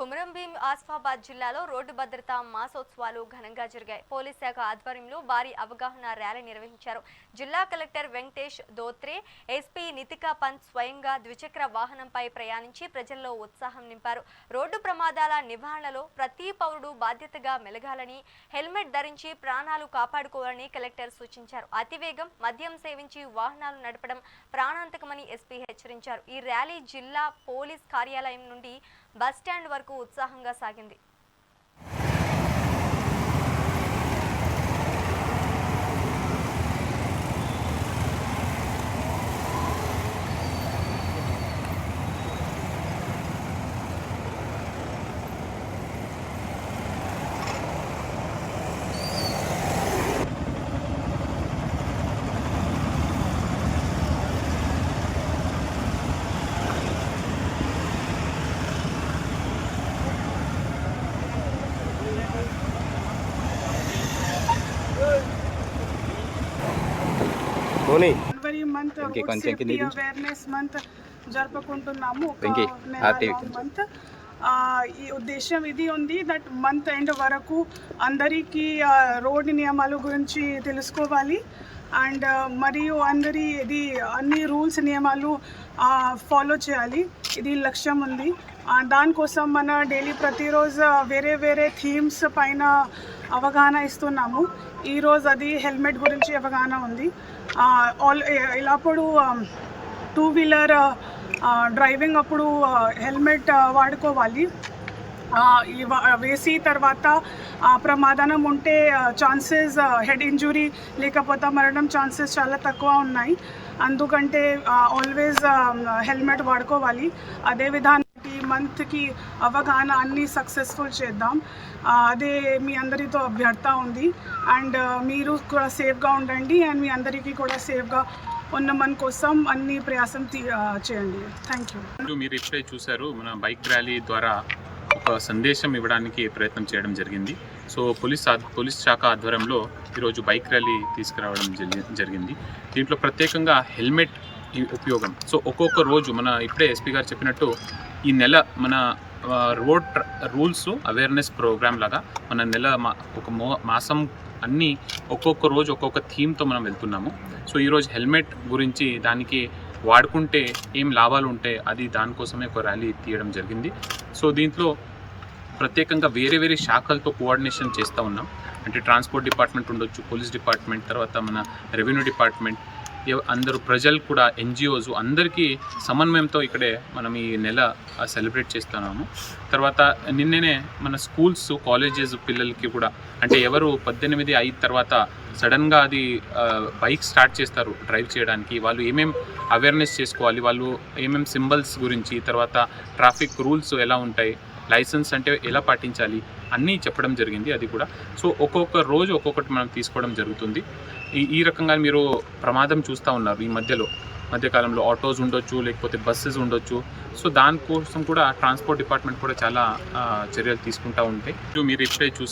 కుమరంభీం ఆసిఫాబాద్ జిల్లాలో రోడ్డు భద్రతా మాసోత్సవాలు ఘనంగా జరిగాయి. పోలీస్ శాఖ ఆధ్వర్యంలో భారీ అవగాహన ర్యాలీ నిర్వహించారు. జిల్లా కలెక్టర్ వెంకటేష్ దోత్రే ఎస్పీ నితికా పంత్ స్వయంగా ద్విచక్ర వాహనంపై ప్రయాణించి ప్రజల్లో ఉత్సాహం నింపారు. రోడ్డు ప్రమాదాల నివారణలో ప్రతి పౌరుడు బాధ్యతగా మెలగాలని హెల్మెట్ ధరించి ప్రాణాలు కాపాడుకోవాలని కలెక్టర్ సూచించారు. అతివేగం మద్యం సేవించి వాహనాలు నడపడం ప్రాణాంతకమని ఎస్పీ హెచ్చరించారు. ఈ ర్యాలీ జిల్లా పోలీస్ కార్యాలయం నుండి బస్టాండ్ వరకు ఉత్సాహంగా సాగింది. మంత్. అవేర్నెస్ మంత్ జరుపుకుంటున్నాము. మంత్ ఆ, ఈ ఉద్దేశం ఇది ఉంది దట్ మంత్ ఎండ్ వరకు అందరికీ రోడ్ నియమాల గురించి తెలుసుకోవాలి. అండ్ మరియు అందరి ఇది అన్ని రూల్స్ నియమాలు ఫాలో చేయాలి. ఇది లక్ష్యం ఉంది. దానికోసం మన డైలీ ప్రతిరోజు వేరే వేరే థీమ్స్ పైన అవగాహన ఇస్తున్నాము. ఈరోజు అది హెల్మెట్ గురించి అవగాహన ఉంది. ఆల్ ఇలాప్పుడు టూ వీలర్ డ్రైవింగ్ అప్పుడు హెల్మెట్ వాడుకోవాలి. వేసి తర్వాత ప్రమాదనం ఉంటే ఛాన్సెస్ హెడ్ ఇంజురీ లేకపోతే మరణం ఛాన్సెస్ చాలా తక్కువ ఉన్నాయి. అందుకంటే ఆల్వేస్ హెల్మెట్ వాడుకోవాలి. అదే విధానం మంత్కి అవగాహన అన్ని సక్సెస్ఫుల్ చేద్దాం. అదే మీ అందరితో అభ్యర్థ ఉంది. అండ్ మీరు కూడా సేఫ్గా ఉండండి. అండ్ మీ అందరికీ కూడా సేఫ్గా ఉన్న మన కోసం అన్ని ప్రయాసం చేయండి. థ్యాంక్ యూ మీరు ఇప్పుడే చూశారు మన బైక్ ర్యాలీ ద్వారా ఒక సందేశం ఇవ్వడానికి ప్రయత్నం చేయడం జరిగింది. సో పోలీస్ పోలీస్ శాఖ ఆధ్వర్యంలో ఈరోజు బైక్ ర్యాలీ తీసుకురావడం జరిగింది. దీంట్లో ప్రత్యేకంగా హెల్మెట్ ఉపయోగం. సో ఒక్కొక్క రోజు మన ఇప్పుడే ఎస్పీ గారు చెప్పినట్టు ఈ నెల మన రోడ్ రూల్స్ అవేర్నెస్ ప్రోగ్రామ్ లాగా మన నెల మా ఒక మో మాసం అన్నీ ఒక్కొక్క రోజు ఒక్కొక్క థీమ్తో మనం వెళ్తున్నాము. సో ఈరోజు హెల్మెట్ గురించి దానికి వాడుకుంటే ఏం లాభాలు ఉంటాయి అది దానికోసమే ఒక ర్యాలీ తీయడం జరిగింది. సో దీంట్లో ప్రత్యేకంగా వేరే వేరే శాఖలతో కోఆర్డినేషన్ చేస్తూ ఉన్నాం. అంటే ట్రాన్స్పోర్ట్ డిపార్ట్మెంట్ ఉండొచ్చు పోలీస్ డిపార్ట్మెంట్ తర్వాత మన రెవెన్యూ డిపార్ట్మెంట్ అందరూ ప్రజలు కూడా ఎన్జిఓస్ అందరికీ సమన్వయంతో ఇక్కడే మనం ఈ నెల సెలబ్రేట్ చేస్తున్నాము. తర్వాత నిన్ననే మన స్కూల్స్ కాలేజెస్ పిల్లలకి కూడా అంటే ఎవరు పద్దెనిమిది అయిన తర్వాత సడన్గా అది బైక్ స్టార్ట్ చేస్తారు డ్రైవ్ చేయడానికి. వాళ్ళు ఏమేం అవేర్నెస్ చేసుకోవాలి? వాళ్ళు ఏమేం సింబల్స్ గురించి తర్వాత ట్రాఫిక్ రూల్స్ ఎలా ఉంటాయి? లైసెన్స్ అంటే ఎలా పాటించాలి అన్నీ చెప్పడం జరిగింది అది కూడా. సో ఒక్కొక్క రోజు ఒక్కొక్కటి మనం తీసుకోవడం జరుగుతుంది. ఈ ఈ రకంగా మీరు ప్రమాదం చూస్తూ ఉన్నారు ఈ మధ్యలో. మధ్యకాలంలో ఆటోస్ ఉండొచ్చు లేకపోతే బస్సెస్ ఉండొచ్చు. సో దానికోసం కూడా ట్రాన్స్పోర్ట్ డిపార్ట్మెంట్ కూడా చాలా చర్యలు తీసుకుంటూ ఉంటాయి మీరు ఇప్పుడే చూసి